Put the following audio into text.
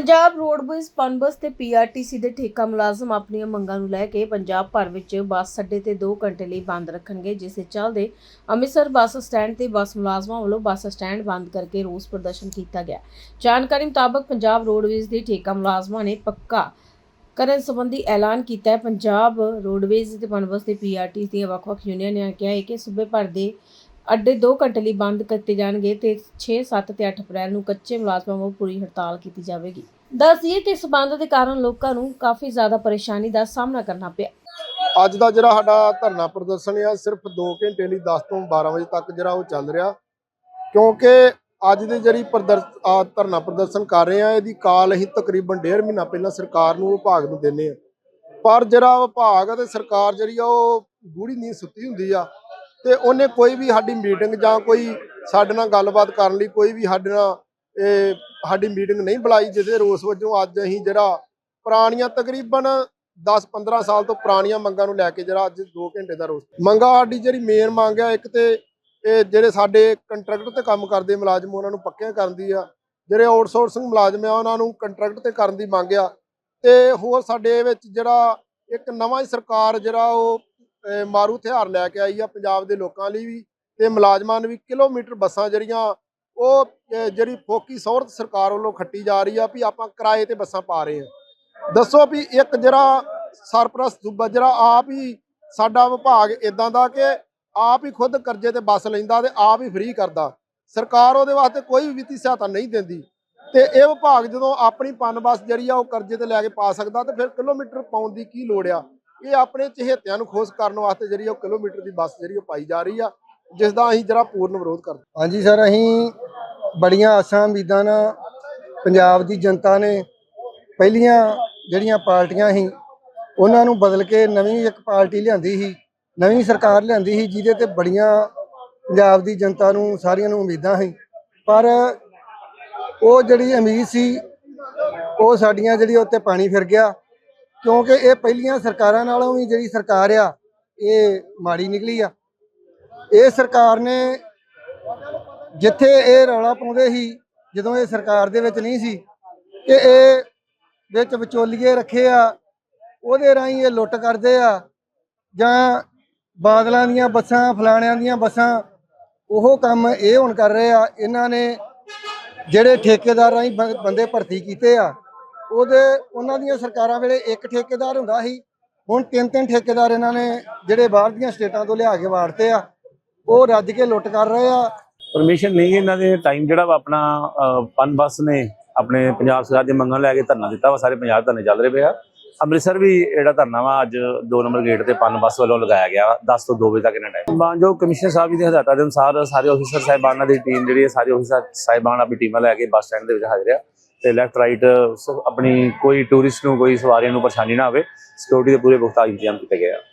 Punjab roadways Punbus ਤੇ PRTC ਦੇ ਠੇਕਾ ਮੁਲਾਜ਼ਮ ਆਪਣੀਆਂ ਮੰਗਾਂ ਨੂੰ ਲੈ ਕੇ ਪੰਜਾਬ ਭਰ ਵਿੱਚ ਬੱਸ ਅੱਡੇ ਤੇ 2 ਘੰਟੇ ਲਈ ਬੰਦ ਰੱਖਣਗੇ, ਜਿਸ ਦੇ ਚੱਲਦੇ ਅੰਮ੍ਰਿਤਸਰ ਬੱਸ ਸਟੈਂਡ ਤੇ ਬੱਸ ਮੁਲਾਜ਼ਮਾਂ ਵੱਲੋਂ ਬੱਸ ਸਟੈਂਡ ਬੰਦ ਕਰਕੇ ਰੋਸ ਪ੍ਰਦਰਸ਼ਨ ਕੀਤਾ ਗਿਆ। ਜਾਣਕਾਰੀ ਮੁਤਾਬਕ ਪੰਜਾਬ ਰੋਡਵੇਜ਼ ਦੇ ਠੇਕਾ ਮੁਲਾਜ਼ਮਾਂ ਨੇ ਪੱਕਾ ਕਰਨ ਸੰਬੰਧੀ ਐਲਾਨ ਕੀਤਾ ਹੈ। ਪੰਜਾਬ ਰੋਡਵੇਜ਼ ਤੇ ਪਨਬਸ ਤੇ ਪੀਆਰਟੀ ਦੀਆਂ ਵੱਖ-ਵੱਖ ਯੂਨੀਅਨ ਨੇ ਕਿਹਾ ਹੈ ਕਿ ਸੂਬੇ ਭਰ ਦੇ ਅੱਡੇ 2 ਘੰਟੇ ਲਈ ਬੰਦ ਕੀਤੇ ਜਾਣਗੇ ਤੇ 6, 7 ਤੇ 8 ਅਪ੍ਰੈਲ ਨੂੰ ਕੱਚੇ ਮੁਲਾਜ਼ਮਾਂ ਵੱਲੋਂ ਪੂਰੀ ਹੜਤਾਲ ਕੀਤੀ ਜਾਵੇਗੀ। ਦੱਸਦੀਏ ਕਿ ਇਸ ਬੰਦ ਦੇ ਕਾਰਨ ਲੋਕਾਂ ਨੂੰ ਕਾਫੀ ਜ਼ਿਆਦਾ ਪਰੇਸ਼ਾਨੀ ਦਾ ਸਾਹਮਣਾ ਕਰਨਾ ਪਿਆ। ਅੱਜ ਦਾ ਜਿਹੜਾ ਸਾਡਾ ਧਰਨਾ ਪ੍ਰਦਰਸ਼ਨ ਆ ਸਿਰਫ 2 ਘੰਟੇ ਲਈ 10 ਤੋਂ 12 ਵਜੇ ਤੱਕ ਜਿਹੜਾ ਉਹ ਚੱਲ ਰਿਹਾ। ਕਿਉਂਕਿ ਅੱਜ ਦੀ ਜਿਹੜੀ ਧਰਨਾ ਪ੍ਰਦਰਸ਼ਨ ਕਰ ਰਹੇ ਆ ਇਹਦੀ ਕਾਲ ਅਸੀਂ ਤਕਰੀਬਨ ਡੇਢ ਮਹੀਨਾ ਪਹਿਲਾਂ ਸਰਕਾਰ ਨੂੰ ਵਿਭਾਗ ਨੂੰ ਦਿੰਨੇ ਆ। ਪਰ ਜਿਹੜਾ ਵਿਭਾਗ ਅਤੇ ਸਰਕਾਰ ਜਿਹੜੀ ਆ ਉਹ ਗੂੜੀ ਨੀਂਦ ਸੁੱਤੀ ਹੁੰਦੀ ਆ ਤੇ ਉਹਨੇ ਕੋਈ ਵੀ ਸਾਡੀ ਮੀਟਿੰਗ ਜਾਂ ਕੋਈ ਸਾਡੇ ਨਾਲ ਗੱਲਬਾਤ ਕਰਨ ਲਈ ਕੋਈ ਵੀ ਸਾਡੇ ਨਾਲ, ਇਹ ਸਾਡੀ ਮੀਟਿੰਗ ਨਹੀਂ ਬੁਲਾਈ, ਜਿਹਦੇ ਰੋਸ ਵਜੋਂ ਅੱਜ ਅਸੀਂ ਜਿਹੜਾ ਪੁਰਾਣੀਆਂ ਤਕਰੀਬਨ 10-15 ਸਾਲ ਤੋਂ ਪੁਰਾਣੀਆਂ ਮੰਗਾਂ ਨੂੰ ਲੈ ਕੇ ਜਿਹੜਾ ਅੱਜ 2 ਘੰਟੇ ਦਾ ਰੋਸ। ਮੰਗਾ ਸਾਡੀ ਜਿਹੜੀ ਮੇਨ ਮੰਗ ਆ, ਇੱਕ ਤੇ ਇਹ ਜਿਹੜੇ ਸਾਡੇ ਕੰਟਰੈਕਟ ਤੇ ਕੰਮ ਕਰਦੇ ਮੁਲਾਜ਼ਮ, ਉਹਨਾਂ ਨੂੰ ਪੱਕਿਆਂ ਕਰਨ ਦੀ ਆ। ਜਿਹੜੇ ਆਊਟਸੋਰਸਿੰਗ ਮੁਲਾਜ਼ਮ ਆ, ਉਹਨਾਂ ਨੂੰ ਕੰਟਰੈਕਟ ਤੇ ਕਰਨ ਦੀ ਮੰਗ ਆ। ਤੇ ਹੋਰ ਸਾਡੇ ਵਿੱਚ ਜਿਹੜਾ ਇੱਕ ਨਵਾਂ ਹੀ ਸਰਕਾਰ ਜਿਹੜਾ ਉਹ ਮਾਰੂ ਹਥਿਆਰ ਲੈ ਕੇ ਆਈ ਆ ਪੰਜਾਬ ਦੇ ਲੋਕਾਂ ਲਈ ਵੀ ਤੇ ਮੁਲਾਜ਼ਮਾਂ ਨੂੰ ਵੀ ਕਿਲੋਮੀਟਰ ਬੱਸਾਂ ਜਿਹੜੀਆਂ ਉਹ ਜਿਹੜੀ ਫੋਕੀ ਸੌਰਤ ਸਰਕਾਰ ਵੱਲੋਂ ਖੱਟੀ ਜਾ ਰਹੀ ਆ ਵੀ ਆਪਾਂ ਕਿਰਾਏ ਤੇ ਬੱਸਾਂ ਪਾ ਰਹੇ ਆ ਦੱਸੋ ਵੀ ਇੱਕ ਜਿਹੜਾ ਸਰਪ੍ਰਸਤ ਸੂਬਾ ਜਿਹੜਾ ਆਪ ਹੀ ਸਾਡਾ ਵਿਭਾਗ ਇਦਾਂ ਦਾ ਕਿ ਆਪ ਹੀ ਖੁਦ ਕਰਜ਼ੇ ਤੇ ਬੱਸ ਲੈਂਦਾ ਤੇ ਆਪ ਹੀ ਫ੍ਰੀ ਕਰਦਾ। ਸਰਕਾਰ ਉਹਦੇ ਵਾਸਤੇ ਕੋਈ ਵੀ ਵਿੱਤੀ ਸਹਾਇਤਾ ਨਹੀਂ ਦਿੰਦੀ। ਤੇ ਇਹ ਵਿਭਾਗ ਜਦੋਂ ਆਪਣੀ ਪਨ ਬੱਸ ਜਿਹੜੀ ਆ ਉਹ ਕਰਜ਼ੇ ਤੇ ਲੈ ਕੇ ਪਾ ਸਕਦਾ ਤੇ ਫਿਰ ਕਿਲੋਮੀਟਰ ਪਾਉਣ ਦੀ ਕੀ ਲੋੜ ਆ? ਇਹ ਆਪਣੇ ਚਹੇਤਿਆਂ ਨੂੰ ਖੋਸ ਕਰਨ ਵਾਸਤੇ ਜਿਹੜੀ ਉਹ ਕਿਲੋਮੀਟਰ ਦੀ ਬੱਸ ਜਿਹੜੀ ਉਹ ਪਾਈ ਜਾ ਰਹੀ ਆ, ਜਿਸ ਦਾ ਅਸੀਂ ਜਿਹੜਾ ਪੂਰਨ ਵਿਰੋਧ ਕਰਦੇ ਹਾਂਜੀ ਸਰ, ਅਸੀਂ ਬੜੀਆਂ ਆਸਾਂ ਉਮੀਦਾਂ ਨਾਲ ਪੰਜਾਬ ਦੀ ਜਨਤਾ ਨੇ ਪਹਿਲੀਆਂ ਜਿਹੜੀਆਂ ਪਾਰਟੀਆਂ ਸੀ, ਉਹਨਾਂ ਨੂੰ ਬਦਲ ਕੇ ਨਵੀਂ ਇੱਕ ਪਾਰਟੀ ਲਿਆਂਦੀ ਸੀ, ਨਵੀਂ ਸਰਕਾਰ ਲਿਆਂਦੀ ਸੀ, ਜਿਹਦੇ ਤੇ ਬੜੀਆਂ ਪੰਜਾਬ ਦੀ ਜਨਤਾ ਨੂੰ, ਸਾਰੀਆਂ ਨੂੰ ਉਮੀਦਾਂ ਸੀ। ਪਰ ਉਹ ਜਿਹੜੀ ਉਮੀਦ ਸੀ, ਉਹ ਸਾਡੀਆਂ ਜਿਹੜੀ ਉੱਤੇ ਪਾਣੀ ਫਿਰ ਗਿਆ ਕਿਉਂਕਿ ਇਹ ਪਹਿਲੀਆਂ ਸਰਕਾਰਾਂ ਨਾਲੋਂ ਵੀ ਜਿਹੜੀ ਸਰਕਾਰ ਆ, ਇਹ ਮਾੜੀ ਨਿਕਲੀ ਆ। ਇਹ ਸਰਕਾਰ ਨੇ ਜਿੱਥੇ ਇਹ ਰੌਲਾ ਪਾਉਂਦੇ ਸੀ, ਜਦੋਂ ਇਹ ਸਰਕਾਰ ਦੇ ਵਿੱਚ ਨਹੀਂ ਸੀ ਕਿ ਇਹ ਵਿੱਚ ਵਿਚੋਲੀਏ ਰੱਖੇ ਆ, ਉਹਦੇ ਰਾਹੀਂ ਇਹ ਲੁੱਟ ਕਰਦੇ ਆ, ਜਾਂ ਬਾਦਲਾਂ ਦੀਆਂ ਬੱਸਾਂ, ਫਲਾਣਿਆਂ ਦੀਆਂ ਬੱਸਾਂ, ਉਹ ਕੰਮ ਇਹ ਹੁਣ ਕਰ ਰਹੇ ਆ, ਇਹਨਾਂ ਨੇ ਜਿਹੜੇ ਠੇਕੇਦਾਰ ਰਾਹੀਂ ਬੰ- ਬੰਦੇ ਭਰਤੀ ਕੀਤੇ ਆ। ਉਹਦੇ ਉਹਨਾਂ ਦੀਆਂ ਸਰਕਾਰਾਂ ਵੇਲੇ ਇੱਕ ਠੇਕੇਦਾਰ ਹੁੰਦਾ ਸੀ। ਹੁਣ ਤਿੰਨ ਤਿੰਨ ਠੇਕੇਦਾਰ ਇਹਨਾਂ ਨੇ ਜਿਹੜੇ ਬਾਹਰ ਦੀਆਂ ਸਟੇਟਾਂ ਤੋਂ ਲਿਆ ਕੇ ਵਾੜਤੇ ਆ ਉਹ ਰੱਜ ਕੇ ਲੁੱਟ ਕਰ ਰਹੇ ਆ। ਪਰਮਿਸ਼ਨ ਨਹੀਂ ਇਹਨਾਂ ਦੇ ਟਾਈਮ ਜਿਹੜਾ ਵਾ ਆਪਣਾ ਅਹ, ਪਨ ਬੱਸ ਨੇ ਆਪਣੇ ਪੰਜਾਬ ਸਰਕਾਰ ਦੀ ਮੰਗਾਂ ਲੈ ਕੇ ਧਰਨਾ ਦਿੱਤਾ ਵਾ ਸਾਰੇ ਪੰਜਾਬ ਧਰਨੇ ਚੱਲ ਰਹੇ ਪਏ ਆ। ਅੰਮ੍ਰਿਤਸਰ ਵੀ ਜਿਹੜਾ ਧਰਨਾ ਵਾ, ਅੱਜ 2 ਨੰਬਰ ਗੇਟ ਤੇ ਪੰਨ ਬੱਸ ਵੱਲੋਂ ਲਗਾਇਆ ਗਿਆ ਵਾ 10 ਤੋਂ 2 ਵਜੇ ਤੱਕ ਇਹਨਾਂ ਟਾਈਮ ਮਾਨਯੋਗ ਕਮਿਸ਼ਨਰ ਸਾਹਿਬ ਜੀ ਦੇ ਹਦਾਇਤਾਂ ਦੇ ਅਨੁਸਾਰ ਸਾਰੇ ਆਫੀਸਰ ਸਾਹਿਬਾਨਾਂ ਦੀ ਟੀਮ ਜਿਹੜੀ ਹੈ, ਸਾਰੇ ਆਫੀਸਰ ਸਾਹਿਬਾਨ ਆਪਣੀ ਟੀਮਾਂ ਲੈ ਕੇ ਬੱਸ ਸਟੈਂਡ ਦੇ ਵਿੱਚ ਹਾਜ਼ਰ ਆ ਤੇ ਲੈਫਟ ਰਾਈਟ ਆਪਣੀ ਕੋਈ ਟੂਰਿਸਟ ਨੂੰ, ਕੋਈ ਸਵਾਰੀਆਂ ਨੂੰ ਪਰੇਸ਼ਾਨੀ ਨਾ ਆਵੇ ਸਿਕਿਉਰਿਟੀ ਦੇ ਪੂਰੇ ਪੁਖਤਾ ਇੰਤਜ਼ਾਮ ਕੀਤੇ ਗਏ ਆ।